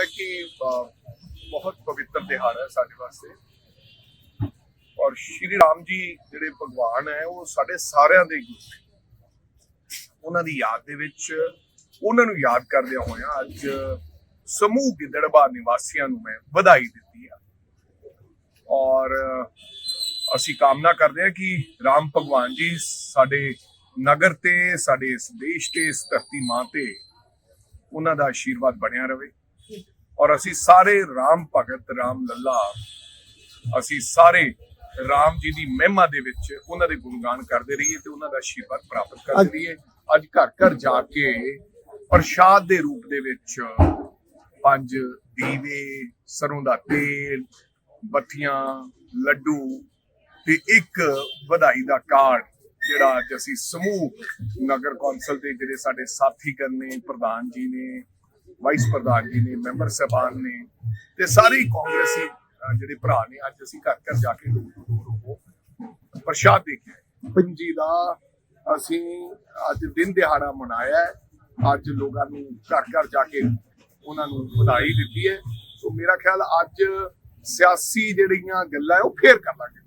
ਹੈ ਕਿ ਅ, ਬਹੁਤ ਪਵਿੱਤਰ ਦਿਹਾੜਾ ਹੈ ਸਾਡੇ ਵਾਸਤੇ। ਔਰ ਸ਼੍ਰੀ ਰਾਮ ਜੀ ਜਿਹੜੇ ਭਗਵਾਨ ਹੈ ਉਹ ਸਾਡੇ ਸਾਰਿਆਂ ਦੇ ਗੁਰੂ ਨੇ। ਉਹਨਾਂ ਦੀ ਯਾਦ ਦੇ ਵਿੱਚ ਉਹਨਾਂ ਨੂੰ ਯਾਦ ਕਰਦਿਆਂ ਹੋਇਆਂ ਅੱਜ ਸਮੂਹ ਗਿੱਦੜਬਾਹ ਨਿਵਾਸੀਆਂ ਨੂੰ ਮੈਂ ਵਧਾਈ ਦਿੱਤੀ ਆ। ਔਰ ਅਸੀਂ ਕਾਮਨਾ ਕਰਦੇ ਹਾਂ ਕਿ ਰਾਮ ਭਗਵਾਨ ਜੀ ਸਾਡੇ ਨਗਰ ਤੇ ਸਾਡੇ ਇਸ ਦੇਸ਼ ਤੇ ਇਸ ਧਰਤੀ ਮਾਂ ਤੇ ਉਹਨਾਂ ਦਾ ਆਸ਼ੀਰਵਾਦ ਬਣਿਆ ਰਵੇ ਔਰ ਅਸੀਂ ਸਾਰੇ ਰਾਮ ਭਗਤ ਰਾਮ ਲੱਲਾ ਅਸੀਂ ਸਾਰੇ ਰਾਮ ਜੀ ਦੀ ਮਹਿਮਾ ਦੇ ਵਿੱਚ ਉਹਨਾਂ ਦੇ ਗੁਣਗਾਨ ਕਰਦੇ ਰਹੀਏ ਤੇ ਉਹਨਾਂ ਦਾ ਆਸ਼ੀਰਵਾਦ ਪ੍ਰਾਪਤ ਕਰਦੇ ਰਹੀਏ। ਅੱਜ ਘਰ ਘਰ ਜਾ ਕੇ ਪ੍ਰਸ਼ਾਦ ਦੇ ਰੂਪ ਦੇ ਵਿੱਚ ਪੰਜ ਦੀਵੇ ਸਰੋਂ ਦਾ ਤੇਲ ਬੱਤੀਆਂ ਲੱਡੂ ਤੇ ਇੱਕ ਵਧਾਈ ਦਾ ਕਾਰਡ ਜਿਹੜਾ ਅਸੀਂ ਸਮੂਹ ਨਗਰ ਕੌਂਸਲ ਦੇ ਜਿਹੜੇ ਸਾਡੇ ਸਾਥੀ ਕਰਨੇ ਪ੍ਰਧਾਨ ਜੀ ਨੇ ਵਾਈਸ ਪ੍ਰਧਾਨ ਜੀ ਨੇ ਮੈਂਬਰ ਸਾਹਿਬਾਨ ਨੇ ਤੇ ਸਾਰੇ ਕਾਂਗਰਸੀ ਜਿਹੜੇ ਭਰਾ ਨੇ, ਅੱਜ ਅਸੀਂ ਘਰ ਘਰ ਜਾ ਕੇ ਡੋਰ ਟੂ ਡੋਰ ਉਹ ਪ੍ਰਸ਼ਾਦ ਦੇ ਕੇ ਪੰਜੀ ਦਾ ਅਸੀਂ ਅੱਜ ਦਿਨ ਦਿਹਾੜਾ ਮਨਾਇਆ ਅੱਜ ਲੋਕਾਂ ਨੂੰ ਘਰ ਘਰ ਜਾ ਕੇ ਉਹਨਾਂ ਨੂੰ ਵਧਾਈ ਦਿੱਤੀ ਹੈ। ਸੋ ਮੇਰਾ ਖਿਆਲ ਅੱਜ ਸਿਆਸੀ ਜਿਹੜੀਆਂ ਗੱਲਾਂ ਉਹ ਫੇਰ ਕਰਾਂਗੇ